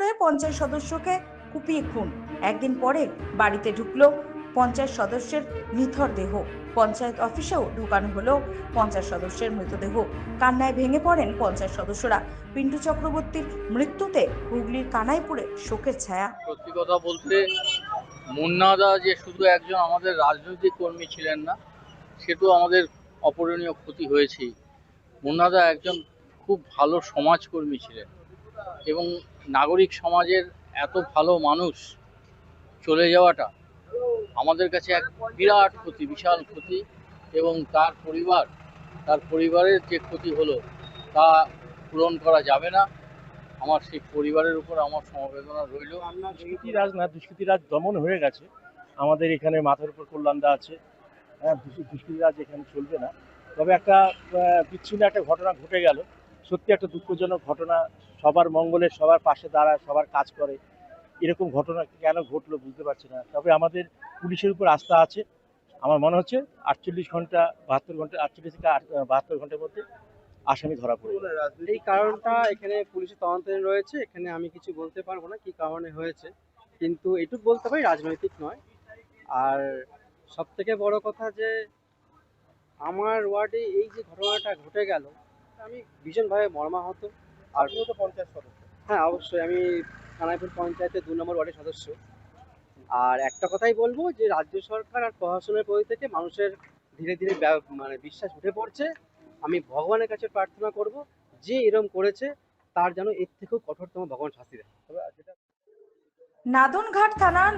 কানাইপুরে পঞ্চায়েত সদস্যকে কুপিয়ে খুন। একদিন পরে বাড়িতে ঢুকলো পঞ্চায়েত সদস্যের নিথর দেহ। পঞ্চায়েত অফিসেও ঢোকানো হলো পঞ্চায়েত সদস্যের মৃতদেহ। কান্নায় ভেঙে পড়েন পঞ্চায়েত সদস্যরা। পিন্টু চক্রবর্তীর মৃত্যুতে হুগলির কানাইপুরে শোকের ছায়া। সত্যি কথা বলতে মুন্নাদা যে শুধু একজন আমাদের রাজনৈতিক কর্মী ছিলেন না সেটাও আমাদের অপূরণীয় ক্ষতি হয়েছেই। মুন্নাদা একজন খুব ভালো সমাজকর্মী ছিলেন। এবং নাগরিক সমাজের এত ভালো মানুষ চলে যাওয়াটা আমাদের কাছে এক বিরাট ক্ষতি, বিশাল ক্ষতি। এবং তার পরিবার, তার পরিবারের যে ক্ষতি হলো তা পূরণ করা যাবে না। আমার সেই পরিবারের উপর আমার সমবেদনা রইল। দুষ্কৃতি রাজ না দুষ্কৃতি রাজ দমন হয়ে গেছে। আমাদের এখানে মাথার উপর কল্যাণদা আছে। হ্যাঁ দুষ্কৃ- দুষ্কৃতি রাজ এখানে চলবে না। তবে একটা বিচ্ছিন্ন একটা ঘটনা ঘটে গেল। সত্যি একটা দুঃখজনক ঘটনা। সবার মঙ্গলে সবার পাশে দাঁড়ায়, সবার কাজ করে। এরকম ঘটনা কেন ঘটলো বুঝতে পারছি না। তবে আমাদের পুলিশের উপর আস্থা আছে। আমার মনে হচ্ছে আটচল্লিশ ঘণ্টা, বাহাত্তর ঘণ্টা, আটচল্লিশ থেকে বাহাত্তর ঘণ্টার মধ্যে আসামি ধরা পড়বে এই কারণটা এখানে পুলিশের তদন্তে রয়েছে। এখানে আমি কিছু বলতে পারব না কি কারণে হয়েছে। কিন্তু এটুকু বলতে পারি, রাজনৈতিক নয়। আর সব থেকে বড় কথা যে, আমার ওয়ার্ডে এই যে ঘটনাটা ঘটে গেল আমি ভীষণভাবে মর্মাহত। আর তো পঞ্চায়েত সদস্য। হ্যাঁ অবশ্যই আমি কানাইপুর পঞ্চায়েতের দু নম্বর ওয়ার্ডের সদস্য। আর একটা কথাই বলব যে রাজ্য সরকার আর প্রশাসনের প্রতি থেকে মানুষের ধীরে ধীরে মানে বিশ্বাস উঠে পড়ছে। আমি ভগবানের কাছে প্রার্থনা করব যে এরম করেছে তার যেন এর থেকেও কঠোরতম ভগবান শাস্তি দেয়। নাদনঘাট থানার